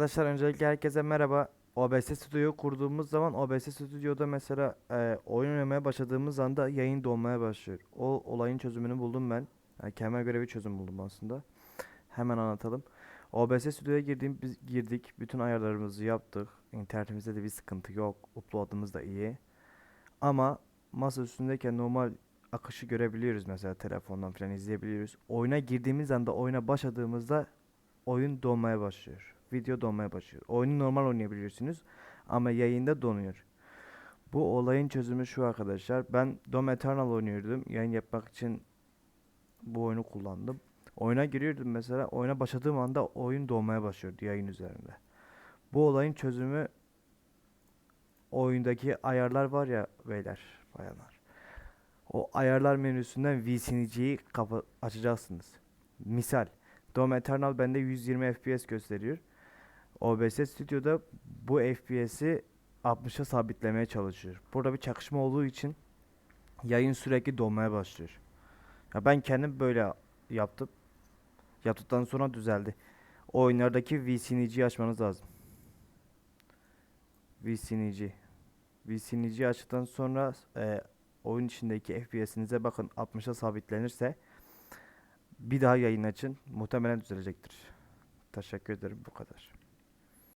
Arkadaşlar öncelikle herkese merhaba. OBS Studio kurduğumuz zaman OBS Studio'da mesela e, oyun oynamaya başladığımız anda yayın donmaya başlıyor. O olayın çözümünü buldum ben. Yani kendime göre çözüm buldum aslında. Hemen anlatalım. OBS Studio'ya girdiğim, biz girdik. Bütün ayarlarımızı yaptık. İnternetimizde de bir sıkıntı yok. Upload'ımız da iyi. Ama masa üstündeyken normal akışı görebiliyoruz mesela telefondan falan izleyebiliyoruz. Oyuna girdiğimiz anda oyuna başladığımızda oyun donmaya başlıyor. Video donmaya başlıyor. Oyunu normal oynayabiliyorsunuz ama yayında donuyor. Bu olayın çözümü şu arkadaşlar. Ben Doom Eternal oynuyordum. Yayın yapmak için bu oyunu kullandım. Oyuna giriyordum mesela. Oyuna başladığım anda oyun donmaya başlıyordu yayın üzerinde. Bu olayın çözümü oyundaki ayarlar var ya beyler, bayanlar. O ayarlar menüsünden VCNG'yi açacaksınız. Misal Doom Eternal bende 120 FPS gösteriyor. OBS Studio'da bu FPS'i 60'a sabitlemeye çalışıyor. Burada bir çakışma olduğu için yayın sürekli donmaya başlıyor. Ya ben kendim böyle yaptım. Yaptıktan sonra düzeldi. O oyunlardaki VCNG'yi açmanız lazım. VCNG. VCNG açtıktan sonra e, oyun içindeki FPS'inize bakın 60'a sabitlenirse bir daha yayın açın. Muhtemelen düzelecektir. Teşekkür ederim bu kadar.